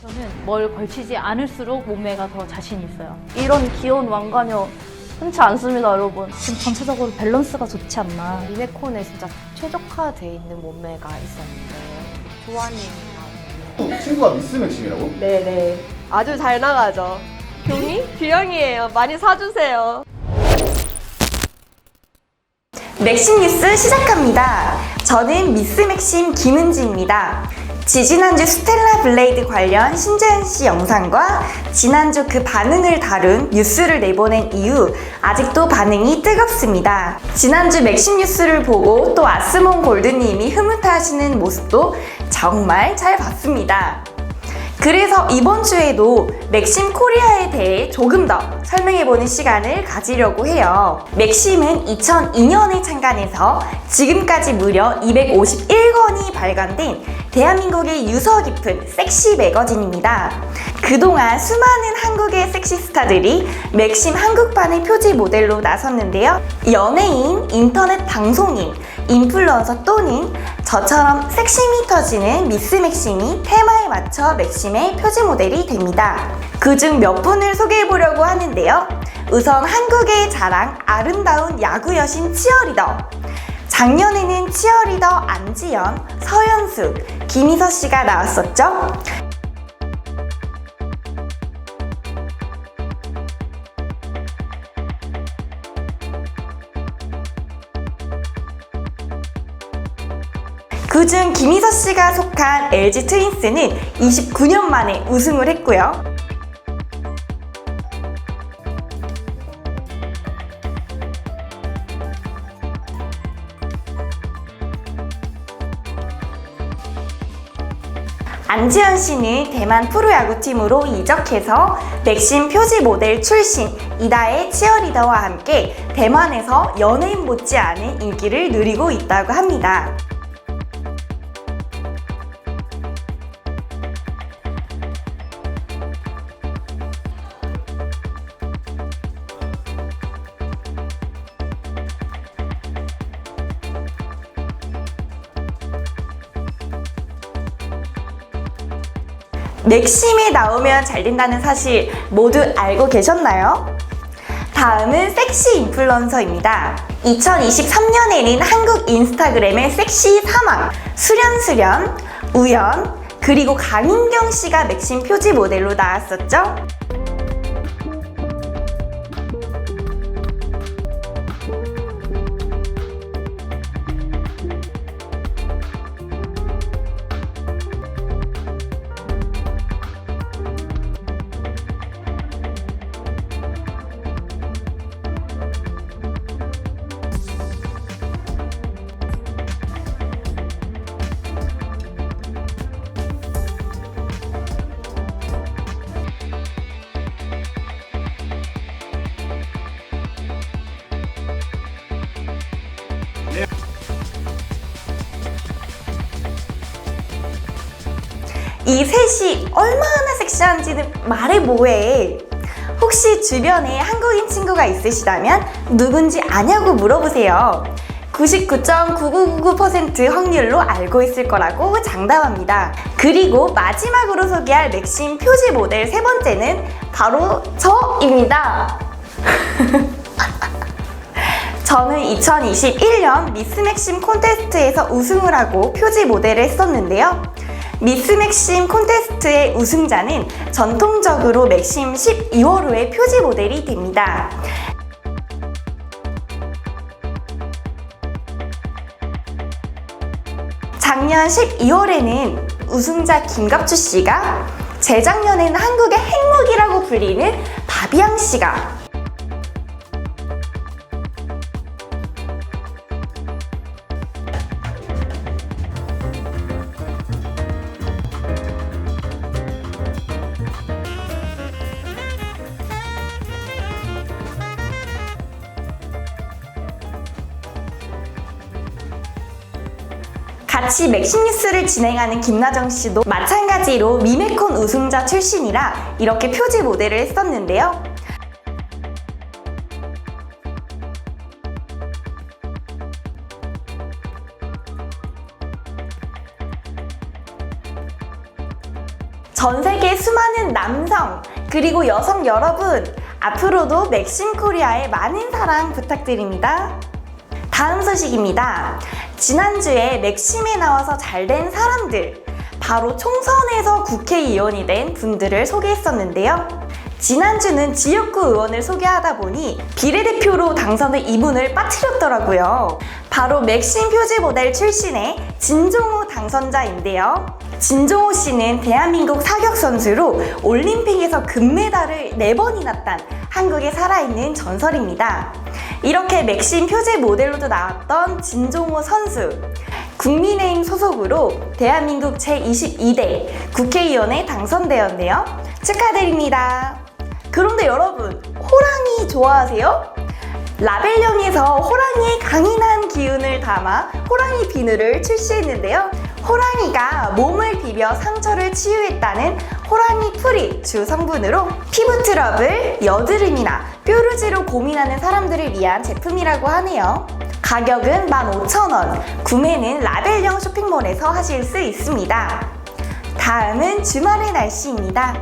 저는 뭘 걸치지 않을수록 몸매가 더 자신 있어요. 이런 귀여운 왕관여 흔치 않습니다, 여러분. 지금 전체적으로 밸런스가 좋지 않나. 리메콘에 진짜 최적화돼 있는 몸매가 있었는데 조아님이랑 친구가 미스 맥심이라고? 네네 아주 잘 나가죠. 교미 규영이에요. 많이 사주세요. 맥심 뉴스 시작합니다. 저는 미스 맥심 김은지입니다. 지지난주 스텔라 블레이드 관련 신재현 씨 영상과 지난주 그 반응을 다룬 뉴스를 내보낸 이후 아직도 반응이 뜨겁습니다. 지난주 맥심 뉴스를 보고 또 아스몬 골드님이 흐뭇해하시는 모습도 정말 잘 봤습니다. 그래서 이번 주에도 맥심 코리아에 대해 조금 더 설명해보는 시간을 가지려고 해요. 맥심은 2002년에 창간해서 지금까지 무려 251권이 발간된 대한민국의 유서 깊은 섹시 매거진입니다. 그동안 수많은 한국의 섹시 스타들이 맥심 한국판의 표지 모델로 나섰는데요. 연예인, 인터넷 방송인, 인플루언서 또는 저처럼 섹심이 터지는 미스 맥심이 테마에 맞춰 맥심의 표지 모델이 됩니다. 그중 몇 분을 소개해 보려고 하는데요. 우선 한국의 자랑 아름다운 야구 여신 치어리더. 작년에는 치어리더 안지연, 서현수, 김희서 씨가 나왔었죠. 그중 김희서 씨가 속한 LG 트윈스는 29년 만에 우승을 했고요. 안지현 씨는 대만 프로야구팀으로 이적해서 맥심 표지 모델 출신 이다의 치어리더와 함께 대만에서 연예인 못지않은 인기를 누리고 있다고 합니다. 맥심이 나오면 잘 된다는 사실 모두 알고 계셨나요? 다음은 섹시 인플루언서입니다. 2023년에는 한국 인스타그램의 섹시 사망, 수련수련, 우연, 그리고 강인경 씨가 맥심 표지 모델로 나왔었죠? 이 셋이 얼마나 섹시한지는 말해 뭐해. 혹시 주변에 한국인 친구가 있으시다면 누군지 아냐고 물어보세요. 99.9999% 확률로 알고 있을 거라고 장담합니다. 그리고 마지막으로 소개할 맥심 표지 모델 세 번째는 바로 저입니다. 저는 2021년 미스 맥심 콘테스트에서 우승을 하고 표지 모델을 했었는데요. 미스 맥심 콘테스트의 우승자는 전통적으로 맥심 12월호의 표지 모델이 됩니다. 작년 12월에는 우승자 김갑주 씨가 재작년에는 한국의 핵무기라고 불리는 바비앙 씨가 같이 맥심뉴스를 진행하는 김나정 씨도 마찬가지로 미메콘 우승자 출신이라 이렇게 표지 모델을 했었는데요. 전 세계 수많은 남성 그리고 여성 여러분 앞으로도 맥심 코리아에 많은 사랑 부탁드립니다. 다음 소식입니다. 지난주에 맥심에 나와서 잘 된 사람들, 바로 총선에서 국회의원이 된 분들을 소개했었는데요. 지난주는 지역구 의원을 소개하다 보니 비례대표로 당선된 이분을 빠뜨렸더라고요. 바로 맥심 표지 모델 출신의 진종호 당선자인데요. 진종호 씨는 대한민국 사격 선수로 올림픽에서 금메달을 4번이나 딴 한국에 살아있는 전설입니다. 이렇게 맥심 표지 모델로도 나왔던 진종호 선수. 국민의힘 소속으로 대한민국 제22대 국회의원에 당선되었네요. 축하드립니다. 그런데 여러분, 호랑이 좋아하세요? 라벨령에서 호랑이의 강인한 기운을 담아 호랑이 비누를 출시했는데요. 호랑이가 몸을 비벼 상처를 치유했다는 호랑이 풀이 주 성분으로 피부 트러블, 여드름이나 뾰루지로 고민하는 사람들을 위한 제품이라고 하네요. 가격은 15,000원, 구매는 라벨령 쇼핑몰에서 하실 수 있습니다. 다음은 주말의 날씨입니다.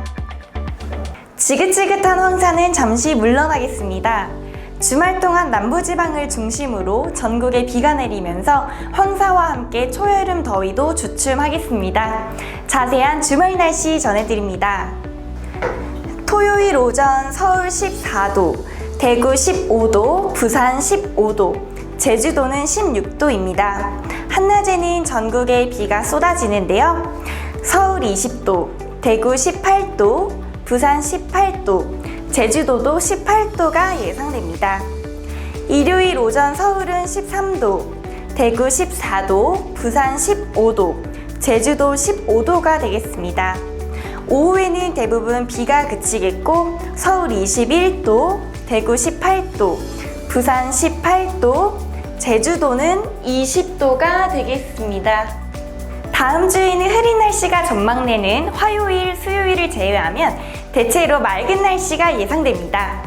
지긋지긋한 황사는 잠시 물러나겠습니다. 주말 동안 남부지방을 중심으로 전국에 비가 내리면서 황사와 함께 초여름 더위도 주춤하겠습니다. 자세한 주말 날씨 전해드립니다. 토요일 오전 서울 14도, 대구 15도, 부산 15도, 제주도는 16도입니다. 한낮에는 전국에 비가 쏟아지는데요. 서울 20도, 대구 18도, 부산 18도, 제주도도 18도가 예상됩니다. 일요일 오전 서울은 13도, 대구 14도, 부산 15도, 제주도 15도가 되겠습니다. 오후에는 대부분 비가 그치겠고 서울 21도, 대구 18도, 부산 18도, 제주도는 20도가 되겠습니다. 다음 주에는 흐린 날씨가 전망되는 화요일, 수요일을 제외하면 대체로 맑은 날씨가 예상됩니다.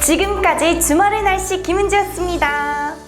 지금까지 주말의 날씨 김은지였습니다.